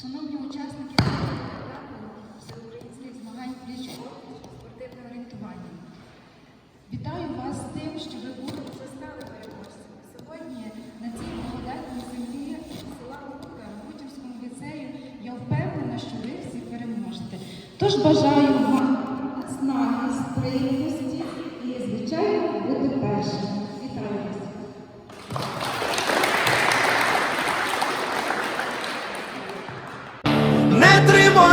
Шановні учасники всеукраїнських змагань пліч спортивне орієнтування. Вітаю вас з тим, що ви будете стали переможцями. Сьогодні на цій благодатній землі села Лука Бутівському ліцею я впевнена, що ви всі переможете. Тож бажаю вам снаги, сприймності і, звичайно, бути першими.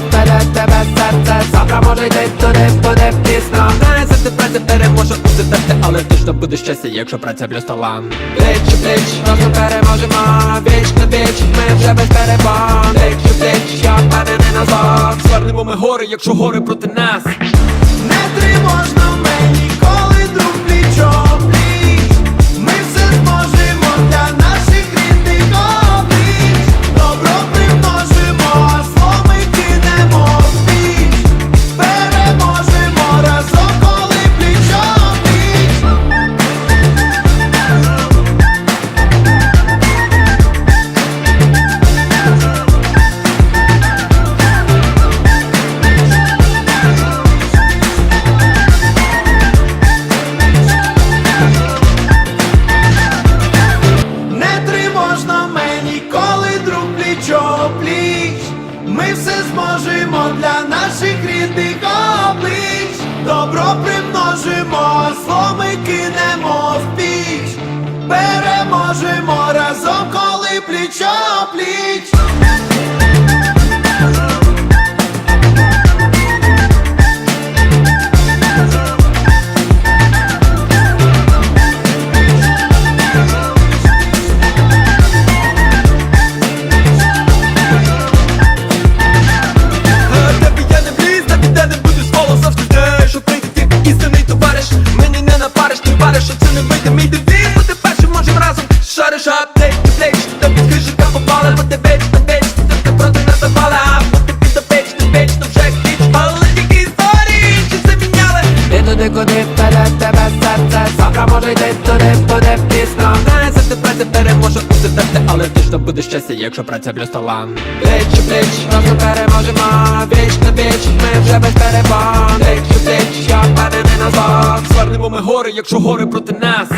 Куди тебе серце Завтра може йти туди, буде пізно Не завжди праця переможе у тебе Але точно буде щастя, якщо праця плюс талант бліч, у плеч, разом переможемо Віч на віч, ми вже без перебон Бліч, бліч, я впевнений на зло Звернемо ми гори, якщо гори проти нас. Не тривожно примножимо, зло ми кинемо в піч. Переможемо разом, коли плічо пліч. Тебе серце Завтра може йти туди, буде пізно. За завжди праця переможе у тебе Але точно буде щастя, якщо праця плюс талант Плеч у плеч, разом переможемо. Віч на віч, ми вже без перебон Плеч у я впевнений на зло. Звернемо ми гори, якщо гори проти нас